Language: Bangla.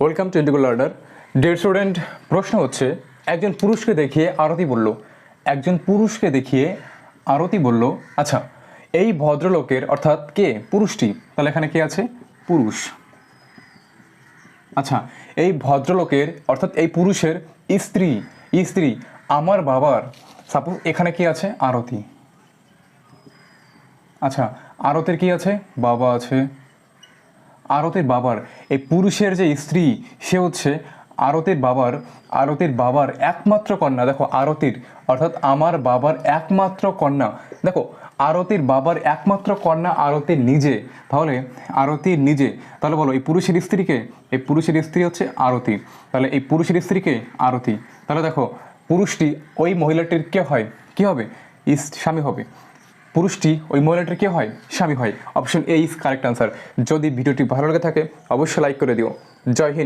ওয়েলকাম টু ইন্ডিগুল অর্ডার ডিয়ার স্টুডেন্ট প্রশ্ন হচ্ছে, একজন পুরুষকে দেখিয়ে আরতি বলল। একজন পুরুষকে দেখিয়ে আরতি বলল। আচ্ছা এই ভদ্রলোকের, অর্থাৎ কে? পুরুষটি। তাহলে এখানে কে আছে? পুরুষ। আচ্ছা এই ভদ্রলোকের, অর্থাৎ এই পুরুষের স্ত্রী স্ত্রী, আমার বাবার সাপোজ এখানে কি আছে? আরতি। আচ্ছা আরতের কি আছে? বাবা আছে। আরতের বাবার, এই পুরুষের যে স্ত্রী, সে হচ্ছে আরতের বাবার আরতের বাবার একমাত্র কন্যা। দেখো, আরতির, অর্থাৎ আমার বাবার একমাত্র কন্যা। দেখো, আরতির বাবার একমাত্র কন্যা আরতির নিজে। তাহলে আরতির নিজে। তাহলে বলো, এই পুরুষের স্ত্রীকে, এই পুরুষের স্ত্রী হচ্ছে আরতি। তাহলে এই পুরুষের স্ত্রীকে আরতি। তাহলে দেখো, পুরুষটি ওই মহিলাটির কে হয়? কি হবে? স্বামী হবে। পুরুষটি ওই মহিলাটির কে হয়? স্বামী হয়। Option A is correct answer যদি ভিডিওটি ভালো লেগে থাকে, অবশ্যই লাইক করে দিও। জয় হিন্দ।